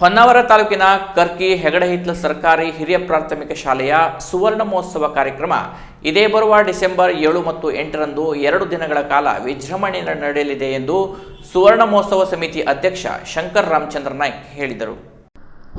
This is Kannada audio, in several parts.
ಹೊನ್ನಾವರ ತಾಲೂಕಿನ ಕರ್ಕಿ ಹೆಗಡಹಿತ್ಲ ಸರ್ಕಾರಿ ಹಿರಿಯ ಪ್ರಾಥಮಿಕ ಶಾಲೆಯ ಸುವರ್ಣ ಮಹೋತ್ಸವ ಕಾರ್ಯಕ್ರಮ ಇದೇ ಬರುವ ಡಿಸೆಂಬರ್ ಏಳು ಮತ್ತು ಎಂಟರಂದು ಎರಡು ದಿನಗಳ ಕಾಲ ವಿಜೃಂಭಣೆ ನಡೆಯಲಿದೆ ಎಂದು ಸುವರ್ಣ ಮಹೋತ್ಸವ ಸಮಿತಿ ಅಧ್ಯಕ್ಷ ಶಂಕರ್ ರಾಮಚಂದ್ರ ನಾಯ್ಕ್ ಹೇಳಿದರು.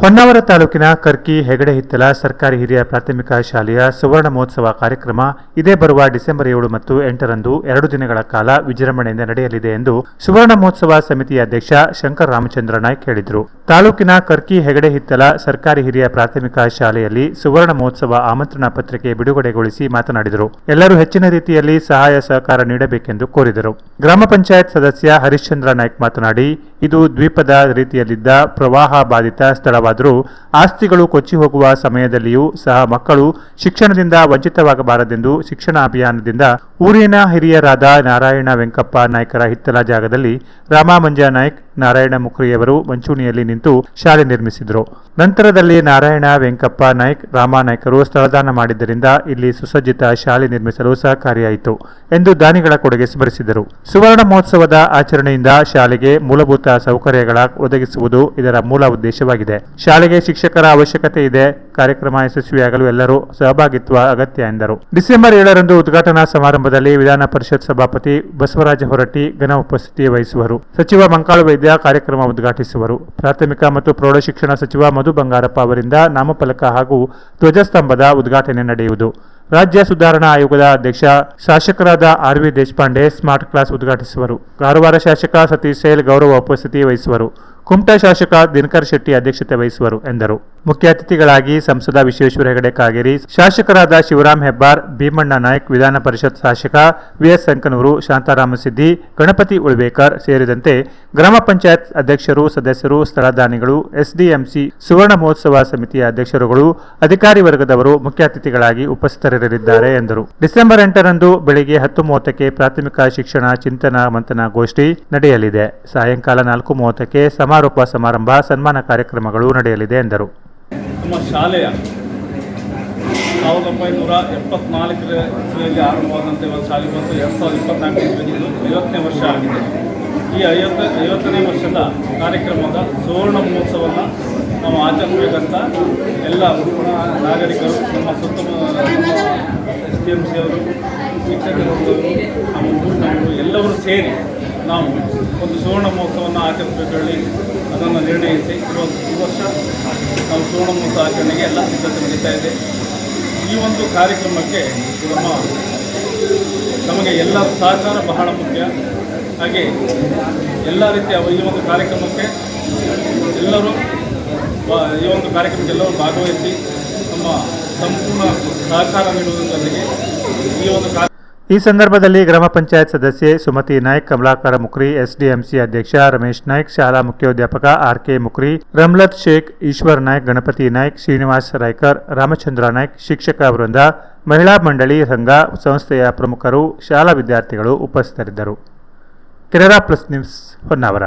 ಹೊನ್ನಾವರ ತಾಲೂಕಿನ ಕರ್ಕಿ, ಹೆಗಡೆ ಹಿತ್ತಲ, ಸರ್ಕಾರಿ ಹಿರಿಯ ಪ್ರಾಥಮಿಕ ಶಾಲೆಯ ಸುವರ್ಣ ಮಹೋತ್ಸವ ಕಾರ್ಯಕ್ರಮ ಇದೇ ಬರುವ ಡಿಸೆಂಬರ್ ಏಳು ಮತ್ತು ಎಂಟರಂದು ಎರಡು ದಿನಗಳ ಕಾಲ ವಿಜೃಂಭಣೆಯಿಂದ ನಡೆಯಲಿದೆ ಎಂದು ಸುವರ್ಣ ಮಹೋತ್ಸವ ಸಮಿತಿಯ ಅಧ್ಯಕ್ಷ ಶಂಕರ್ ರಾಮಚಂದ್ರ ನಾಯ್ಕ್ ಹೇಳಿದರು. ತಾಲೂಕಿನ ಕರ್ಕಿ, ಹೆಗಡೆ ಹಿತ್ತಲ ಸರ್ಕಾರಿ ಹಿರಿಯ ಪ್ರಾಥಮಿಕ ಶಾಲೆಯಲ್ಲಿ ಸುವರ್ಣ ಮಹೋತ್ಸವ ಆಮಂತ್ರಣ ಪತ್ರಿಕೆ ಬಿಡುಗಡೆಗೊಳಿಸಿ ಮಾತನಾಡಿದರು. ಎಲ್ಲರೂ ಹೆಚ್ಚಿನ ರೀತಿಯಲ್ಲಿ ಸಹಾಯ ಸಹಕಾರ ನೀಡಬೇಕೆಂದು ಕೋರಿದರು. ಗ್ರಾಮ ಪಂಚಾಯತ್ ಸದಸ್ಯ ಹರಿಶ್ಚಂದ್ರ ನಾಯ್ಕ್ ಮಾತನಾಡಿ ಇದು ದ್ವೀಪದ ರೀತಿಯಲ್ಲಿದ್ದ ಪ್ರವಾಹ ಬಾಧಿತ ಸ್ಥಳವಾದರೂ ಆಸ್ತಿಗಳು ಕೊಚ್ಚಿ ಹೋಗುವ ಸಮಯದಲ್ಲಿಯೂ ಸಹ ಮಕ್ಕಳು ಶಿಕ್ಷಣದಿಂದ ವಂಚಿತವಾಗಬಾರದೆಂದು ಶಿಕ್ಷಣ ಅಭಿಯಾನದಿಂದ ಊರಿನ ಹಿರಿಯರಾದ ನಾರಾಯಣ ವೆಂಕಪ್ಪ ನಾಯ್ಕರ ಹಿತ್ತಲ ಜಾಗದಲ್ಲಿ ರಾಮ ನಾಯ್ಕ ನಾಯ್ಕ್ ನಾರಾಯಣ ಮುಖ್ರಿಯವರು ಮಂಚೂಣಿಯಲ್ಲಿ ನಿಂತು ಶಾಲೆ ನಿರ್ಮಿಸಿದರು. ನಂತರದಲ್ಲಿ ನಾರಾಯಣ ವೆಂಕಪ್ಪ ನಾಯ್ಕ ರಾಮ ನಾಯ್ಕರು ಸ್ಥಳದಾನ ಮಾಡಿದ್ದರಿಂದ ಇಲ್ಲಿ ಸುಸಜ್ಜಿತ ಶಾಲೆ ನಿರ್ಮಿಸಲು ಸಹಕಾರಿಯಾಯಿತು ಎಂದು ದಾನಿಗಳ ಕೊಡುಗೆ ಸ್ಮರಿಸಿದರು. ಸುವರ್ಣ ಮಹೋತ್ಸವದ ಆಚರಣೆಯಿಂದ ಶಾಲೆಗೆ ಮೂಲಭೂತ ಸೌಕರ್ಯಗಳ ಒದಗಿಸುವುದು ಇದರ ಮೂಲ ಉದ್ದೇಶವಾಗಿದೆ. ಶಾಲೆಗೆ ಶಿಕ್ಷಕರ ಅವಶ್ಯಕತೆ ಇದೆ. ಕಾರ್ಯಕ್ರಮ ಯಶಸ್ವಿಯಾಗಲು ಎಲ್ಲರೂ ಸಹಭಾಗಿತ್ವ ಅಗತ್ಯ ಎಂದರು. ಡಿಸೆಂಬರ್ ಏಳರಂದು ಉದ್ಘಾಟನಾ ಸಮಾರಂಭದಲ್ಲಿ ವಿಧಾನ ಪರಿಷತ್ ಸಭಾಪತಿ ಬಸವರಾಜ ಹೊರಟ್ಟಿ ಘನ ಉಪಸ್ಥಿತಿ ವಹಿಸುವರು. ಸಚಿವ ಮಂಕಾಳು ವೈದ್ಯ ಕಾರ್ಯಕ್ರಮ ಉದ್ಘಾಟಿಸುವರು. ಪ್ರಾಥಮಿಕ ಮತ್ತು ಪ್ರೌಢಶಿಕ್ಷಣ ಸಚಿವ ಮಧು ಬಂಗಾರಪ್ಪ ಅವರಿಂದ ನಾಮಫಲಕ ಹಾಗೂ ಧ್ವಜಸ್ತಂಭದ ಉದ್ಘಾಟನೆ ನಡೆಯುವುದು. ರಾಜ್ಯ ಸುಧಾರಣಾ ಆಯೋಗದ ಅಧ್ಯಕ್ಷ ಶಾಸಕರಾದ R V Deshpande smart class ಉದ್ಘಾಟಿಸುವರು. ಕಾರವಾರ ಶಾಸಕ ಸತೀಶ್ ಸೇಲ್ ಗೌರವ ಉಪಸ್ಥಿತಿ ವಹಿಸುವರು. ಕುಮಟಾ ಶಾಸಕ ದಿನಕರ್ ಶೆಟ್ಟಿ ಅಧ್ಯಕ್ಷತೆ ವಹಿಸುವರು ಎಂದರು. ಮುಖ್ಯ ಅತಿಥಿಗಳಾಗಿ ಸಂಸದ ವಿಶ್ವೇಶ್ವರ ಹೆಗಡೆ ಕಾಗೇರಿ, ಶಾಸಕರಾದ ಶಿವರಾಮ್ ಹೆಬ್ಬಾರ್, ಭೀಮಣ್ಣ ನಾಯ್ಕ್, ವಿಧಾನ ಪರಿಷತ್ ಶಾಸಕ ವಿಎಸ್ ಸಂಕನೂರು, ಶಾಂತಾರಾಮ ಸಿದ್ದಿ ಗಣಪತಿ ಉಳ್ಬೇಕರ್ ಸೇರಿದಂತೆ ಗ್ರಾಮ ಪಂಚಾಯತ್ ಅಧ್ಯಕ್ಷರು, ಸದಸ್ಯರು ಸ್ಥಳದಾನಿಗಳು ಎಸ್ಡಿಎಂಸಿ, ಸುವರ್ಣ ಮಹೋತ್ಸವ ಸಮಿತಿಯ ಅಧ್ಯಕ್ಷರುಗಳು, ಅಧಿಕಾರಿ ವರ್ಗದವರು ಮುಖ್ಯ ಅತಿಥಿಗಳಾಗಿ ಉಪಸ್ಥಿತರಿರಲಿದ್ದಾರೆ ಎಂದರು. ಡಿಸೆಂಬರ್ ಎಂಟರಂದು ಬೆಳಿಗ್ಗೆ ಹತ್ತು ಮೂವತ್ತಕ್ಕೆ ಪ್ರಾಥಮಿಕ ಶಿಕ್ಷಣ ಚಿಂತನ ಮಂಥನ ಗೋಷ್ಠಿ ನಡೆಯಲಿದೆ. ಸಾಯಂಕಾಲ ನಾಲ್ಕು ಮೂವತ್ತಕ್ಕೆ ಸಮಾರೋಪ ಸಮಾರಂಭ, ಸನ್ಮಾನ ಕಾರ್ಯಕ್ರಮಗಳು ನಡೆಯಲಿದೆ ಎಂದರು. ನಮ್ಮ ಶಾಲೆಯ ಸಾವಿರದ ಒಂಬೈನೂರ ಎಪ್ಪತ್ನಾಲ್ಕರ ಇಸ್ವಿಯಲ್ಲಿ ಆರಂಭವಾದಂಥ ಒಂದು ಶಾಲೆ ಬಂದು ಎರಡು ಸಾವಿರದ ಇಪ್ಪತ್ನಾಲ್ಕು ಇಸ್ವಿಯಲ್ಲಿ ಐವತ್ತನೇ ವರ್ಷ ಆಗಿದೆ. ಈ ಐವತ್ತ, ಐವತ್ತನೇ ವರ್ಷದ ಕಾರ್ಯಕ್ರಮದ ಸುವರ್ಣ ಮಹೋತ್ಸವವನ್ನು ನಾವು ಆಚರಿಸಬೇಕಂತ ಎಲ್ಲ ನಾಗರಿಕರು, ನಮ್ಮ ಸುತ್ತಮುತ್ತ ಎಸ್ ಡಿ ಎಂ ಸಿ ಅವರು, ಶಿಕ್ಷಕರು ಎಲ್ಲರೂ ಸೇರಿ ನಾವು ಒಂದು ಸುವರ್ಣ ಮಹೋತ್ಸವವನ್ನು ಆಚರಿಸಬೇಕು ಹೇಳಿ ಅದನ್ನು ನಿರ್ಣಯಿಸಿ ಇವತ್ತು ಈ ವರ್ಷ ನಾವು ಸುವರ್ಣ ಮಹೋತ್ಸವ ಆಚರಣೆಗೆ ಎಲ್ಲ ಸಿದ್ಧತೆ ನಡೀತಾ ಇದೆ. ಈ ಒಂದು ಕಾರ್ಯಕ್ರಮಕ್ಕೆ ನಮ್ಮ ನಮಗೆ ಎಲ್ಲ ಸಹಕಾರ ಬಹಳ ಮುಖ್ಯ. ಹಾಗೆ ಎಲ್ಲ ರೀತಿಯ ಈ ಒಂದು ಕಾರ್ಯಕ್ರಮಕ್ಕೆ ಎಲ್ಲರೂ ಈ ಒಂದು ಕಾರ್ಯಕ್ರಮಕ್ಕೆ ಎಲ್ಲರೂ ಭಾಗವಹಿಸಿ ನಮ್ಮ ಸಂಪೂರ್ಣ ಸಹಕಾರ ನೀಡುವುದರ ಜೊತೆಗೆ ಈ ಒಂದು ಕಾರ್ಯ ಈ ಸಂದರ್ಭದಲ್ಲಿ ಗ್ರಾಮ ಪಂಚಾಯತ್ ಸದಸ್ಯೆ ಸುಮತಿ ನಾಯ್ಕ್, ಕಮಲಾಕರ ಮುಕ್ರಿ, ಎಸ್ಡಿಎಂಸಿ ಅಧ್ಯಕ್ಷ ರಮೇಶ್ ನಾಯ್ಕ್, ಶಾಲಾ ಮುಖ್ಯೋಧ್ಯಾಪಕ ಆರ್ ಕೆ ಮುಕ್ರಿ, ರಮ್ಲತ್ ಶೇಖ್, ಈಶ್ವರ್ ನಾಯ್ಕ್, ಗಣಪತಿ ನಾಯ್ಕ್, ಶ್ರೀನಿವಾಸ್ ರಾಯ್ಕರ್, ರಾಮಚಂದ್ರ ನಾಯ್ಕ್, ಶಿಕ್ಷಕ ವೃಂದ, ಮಹಿಳಾ ಮಂಡಳಿ ಸಂಘ ಸಂಸ್ಥೆಯ ಪ್ರಮುಖರು, ಶಾಲಾ ವಿದ್ಯಾರ್ಥಿಗಳು ಉಪಸ್ಥಿತರಿದ್ದರು. Canara plus news Honnavar.